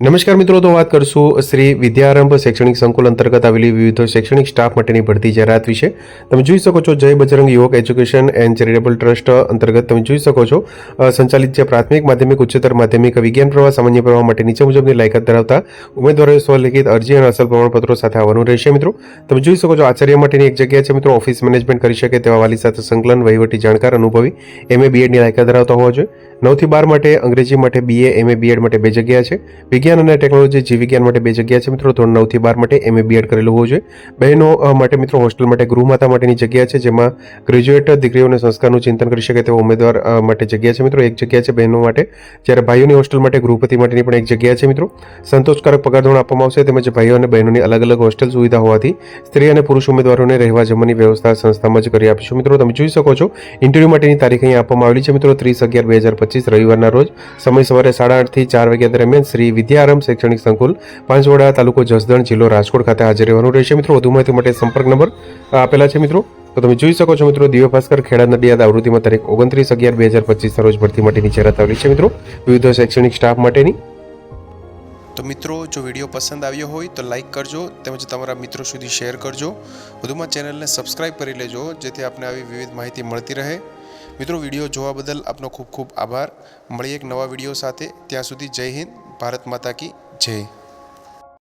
નમસ્કાર મિત્રો, તો વાત કરશું શ્રી વિદ્યારંભ શૈક્ષણિક સંકુલ અંતર્ગત આવેલી વિવિધ શૈક્ષણિક સ્ટાફ માટેની ભરતી જાહેરાત વિશે. તમે જોઈ શકો છો, જય બજરંગ યુવક એજ્યુકેશન એન્ડ ચેરિટેબલ ટ્રસ્ટ અંતર્ગત તમે જોઈ શકો છો સંચાલિત છે પ્રાથમિક, માધ્યમિક, ઉચ્ચતર માધ્યમિક, વિજ્ઞાન પ્રવાહ, સામાન્ય પ્રવાહ માટે નીચે મુજબની લાયકાત ધરાવતા ઉમેદવારોએ સ્વલિખિત અરજી અને અસલ પ્રમાણપત્રો સાથે આવવાનું રહેશે મિત્રો. તમે જોઈ શકો છો, આચાર્ય માટેની એક જગ્યા છે મિત્રો, ઓફિસ મેનેજમેન્ટ કરી શકે તેવા વાલી સાથે સંકલન, વહીવટી, જાણકાર, અનુભવી, એમએ, બીએડની લાયકાત ધરાવતા હોવા જોઈએ. નવથી બાર માટે અંગ્રેજી માટે બીએ, એમએ, બીએડ માટે બે જગ્યા છે. વિજ્ઞાન અને ટેકનોલોજી જીવ વિજ્ઞાન માટે બે જગ્યા છે મિત્રો. ધોરણ નવથી બાર માટે એમએ બીએડ કરેલું હોવું જોઈએ. બહેનો માટે મિત્રો હોસ્ટેલ માટે ગૃહમાતા માટેની જગ્યા છે, જેમાં ગ્રેજ્યુએટ દીકરીઓને સંસ્કારનું ચિંતન કરી શકે તેવા ઉમેદવાર માટે જગ્યા છે મિત્રો. એક જગ્યા છે બહેનો માટે, જ્યારે ભાઈઓની હોસ્ટેલ માટે ગૃહપતિ માટેની પણ એક જગ્યા છે મિત્રો. સંતોષકારક પગાર ધોરણ આપવામાં આવશે, તેમજ ભાઈઓ અને બહેનોની અલગ અલગ હોસ્ટેલ સુવિધા હોવાથી સ્ત્રી અને પુરુષ ઉમેદવારોને રહેવા જમવાની વ્યવસ્થા સંસ્થામાં જ કરી આપીશું મિત્રો. તમે જોઈ શકો છો, ઇન્ટરવ્યૂ માટેની તારીખ અહીં આપવામાં આવેલી છે મિત્રો, ત્રીસ અગિયાર બે હજાર પચીસ, રવિવારના રોજ. સમય સવારે સાડા આઠથી ચાર વાગ્યા દરમિયાન શ્રી વિદ્યારંભ શૈક્ષણિક સંકુલ, પાંચવાડા તાલુકો જસદણ, જિલ્લો રાજકોટ ખાતે હાજર રહેવાનું રહેશે. મિત્રો, વધુ માહિતી માટે સંપર્ક નંબર આપેલા છે મિત્રો. તો તમે જોઈ શકો છો મિત્રો, દિવ્ય ભાસ્કર ખેડા નડિયાદ આવૃત્તિમાં તારીખ ઓગણત્રીસ અગિયાર બે હજાર પચીસના રોજ ભરતી માટેની જાહેરાત આવેલી છે મિત્રો. વિવિધ શૈક્ષણિક સ્ટાફ માટેની તો મિત્રો, જો વીડિયો પસંદ આવ્યો હોય તો લાઈક કરજો, તેમજ તમારા મિત્રો સુધી શેર કરજો. વધુમાં ચેનલને સબસ્ક્રાઇબ કરી લેજો, જેથી આપને આવી વિવિધ માહિતી મળતી રહે. મિત્રો, વીડિયો જોવા બદલ આપનો ખૂબ ખૂબ આભાર. મળીએ એક નવા વીડિયો સાથે. ત્યાં સુધી જય હિન્દ. ભારત માતા કી જય.